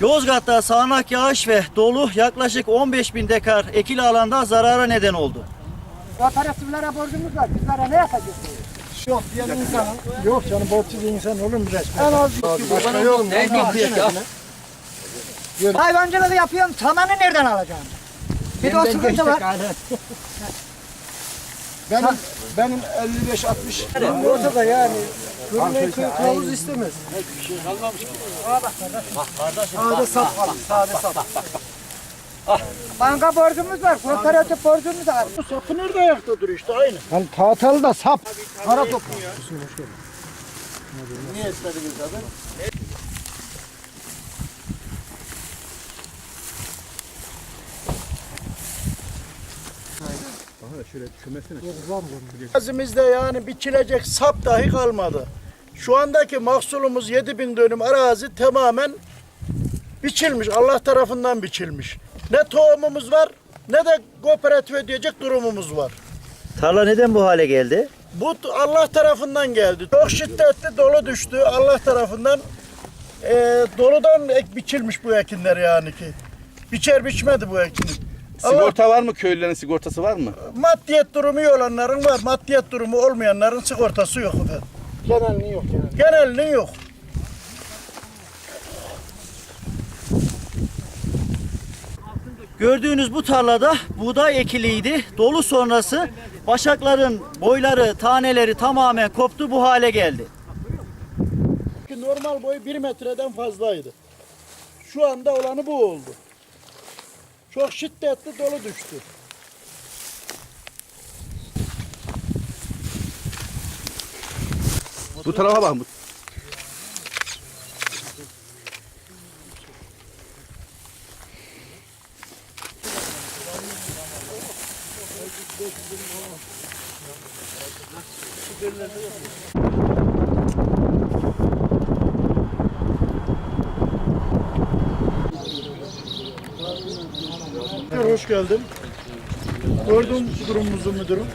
Yozgat'ta sağanak yağış ve dolu yaklaşık 15 bin dekar ekili alanda zarara neden oldu. Kooperatiflere borcumuz var. Bizlere ne yapacağız? Yok diyen insan. Yok canım borçsuz insan olur mu resmen? En az Başka yok mu? Hayvancılığı yapıyorum. Samanı nereden alacağım? Bir de o sıkıntı var. Benim, benim 55-60 ortada yani. Görünen köy kılavuz istemez. Sade sap var, sade sap. Banka borcumuz var. Kooperatif borcumuz var. Sapı nerede ayakta duruyor işte aynı. Hani tahtalı da sap. Kara top. Niye istediniz abi? Azimizde yani biçilecek sap dahi kalmadı. Şu andaki mahsulümüz 7000 dönüm arazi tamamen biçilmiş. Allah tarafından biçilmiş. Ne tohumumuz var ne de kooperatif ödeyecek durumumuz var. Tarla neden bu hale geldi? Bu Allah tarafından geldi. Çok şiddetli dolu düştü Allah tarafından. Eee doludan ek biçilmiş bu ekinler yani ki. Biçer biçmedi bu ekini. Sigorta var mı? Köylülerin sigortası var mı? maddiyet durumu iyi olanların var. Maddiyet durumu olmayanların sigortası yok efendim. Genelinin yok yani. Genelinin yok. Gördüğünüz bu tarlada buğday ekiliydi. Dolu sonrası başakların boyları, taneleri tamamen koptu bu hale geldi. Normal boyu 1 metreden fazlaydı. Şu anda olanı bu oldu. Çok şiddetli dolu düştü. Bu tarafa bak. Hoş geldin. Gördün durumumuzu müdürüm.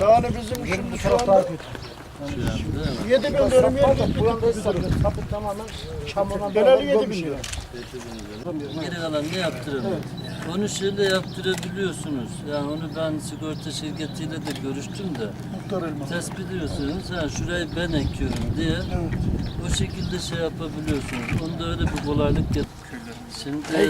Yani bizim şimdi şu anda 7 bin dönüm yer gittik müdürüm. tamamen çamurdan Geneli 7 bin lira. Geri kalan ne yaptıralım? Onu şöyle yaptırabiliyorsunuz. Yani onu ben sigorta şirketiyle de görüştüm de. Tespit ediyorsunuz. Ha şurayı ben ekiyorum diye. O şekilde şey yapabiliyorsunuz. Onda öyle bir kolaylık yap. Şimdi e,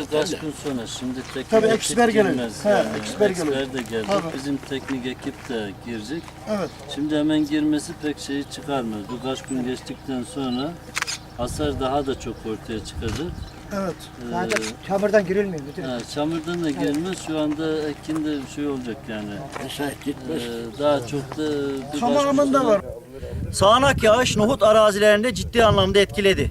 birkaç gün sonra şimdi teknik Tabii ekip eksper gelir. girmez He, yani. eksper gelir. Eksper de gelecek. Tabii. Bizim teknik ekip de girecek. Evet. Şimdi hemen girmesi pek şeyi çıkarmaz. Birkaç gün geçtikten sonra hasar daha da çok ortaya çıkacak. Evet. Zaten Ee, çamurdan girilmiyor. müdürüm. Ha, çamurdan da gelmez. Şu anda ekinde bir şey olacak yani. Ee, daha çok da bir Tamamında var. Sağanak yağış nohut arazilerinde ciddi anlamda etkiledi.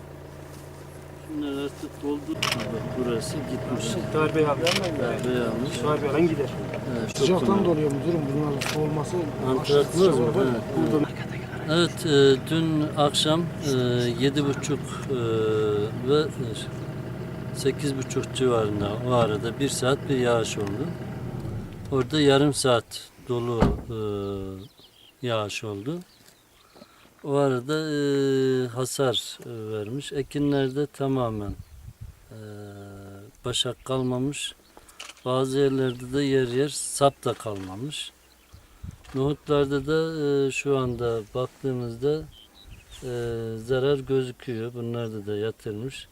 Şunlar artık doldu. Bak burası gitmiş. Darbe yaptı. Darbe yanmış. Darbe yalan gider. Evet, Sıcaktan önemli. doluyor müdürüm bunların soğuması. Antrenman mı? Evet. Evet, e, dün akşam e, yedi buçuk e, ve sekiz buçuk civarında o arada bir saat bir yağış oldu. Orada yarım saat dolu e, yağış oldu. O arada e, hasar e, vermiş. Ekinlerde tamamen e, başak kalmamış. Bazı yerlerde de yer yer sap da kalmamış. Nohutlarda da e, şu anda baktığımızda e, zarar gözüküyor. Bunlarda da yatırmış.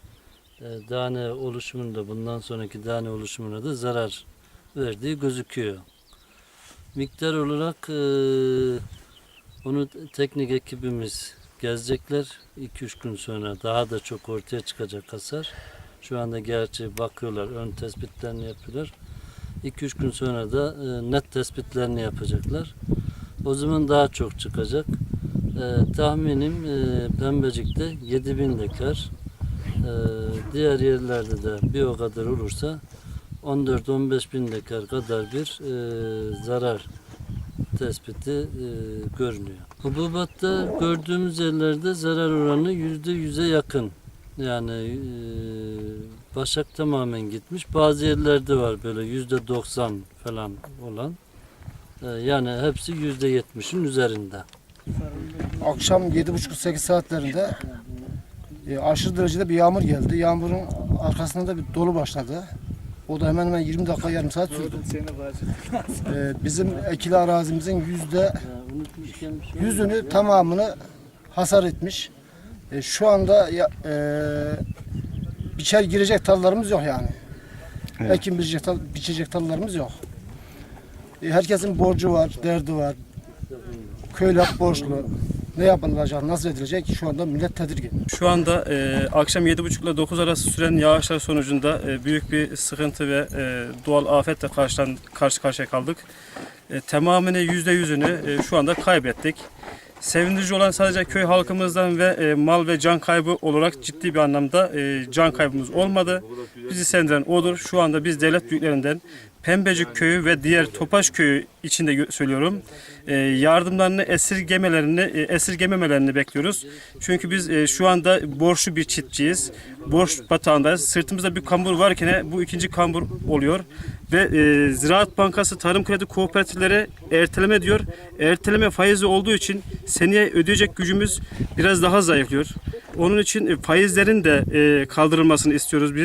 E, tane oluşumunda bundan sonraki tane oluşumuna da zarar verdiği gözüküyor. Miktar olarak e, onu teknik ekibimiz gezecekler. 2-3 gün sonra daha da çok ortaya çıkacak hasar. Şu anda gerçi bakıyorlar, ön tespitlerini yapıyorlar. 2-3 gün sonra da e, net tespitlerini yapacaklar. O zaman daha çok çıkacak. E, tahminim e, Pembecik'te 7000 dekar. E, diğer yerlerde de bir o kadar olursa 14-15 bin dekar kadar bir e, zarar tespiti e, görünüyor. Hububatta gördüğümüz yerlerde zarar oranı yüzde yüze yakın. Yani e, başak tamamen gitmiş. Bazı yerlerde var böyle yüzde 90 falan olan. E, yani hepsi yüzde yetmişin üzerinde. akşam 7.30-8 saatlerinde e, aşırı derecede bir yağmur geldi. Yağmurun arkasında da bir dolu başladı. O da hemen hemen 20 dakika yarım saat sürdü. E, bizim ekili arazimizin yüzde yüzünü tamamını hasar etmiş. E, şu anda ya, e, biçer girecek tallarımız yok yani. Ekim biçecek, tal, biçecek tallarımız yok. E, herkesin borcu var, derdi var. Köyler borçlu. Ne yapılacak, nasıl edilecek şu anda millet tedirgin. Şu anda e, akşam 7.30 ile 9 arası süren yağışlar sonucunda e, büyük bir sıkıntı ve e, doğal afetle karşılan, karşı karşıya kaldık. E, tamamını %100'ünü e, şu anda kaybettik. Sevindirici olan sadece köy halkımızdan ve e, mal ve can kaybı olarak ciddi bir anlamda e, can kaybımız olmadı. Bizi sevindiren odur. Şu anda biz devlet büyüklerinden Pembecik köyü ve diğer Topaş köyü içinde söylüyorum. E, yardımlarını esirgemelerini e, esirgememelerini bekliyoruz. Çünkü biz e, şu anda borçlu bir çiftçiyiz. Borç batağındayız. Sırtımızda bir kambur varken bu ikinci kambur oluyor. Ve e, Ziraat Bankası Tarım Kredi Kooperatifleri erteleme diyor. Erteleme faizi olduğu için seneye ödeyecek gücümüz biraz daha zayıflıyor. Onun için e, faizlerin de e, kaldırılmasını istiyoruz biz.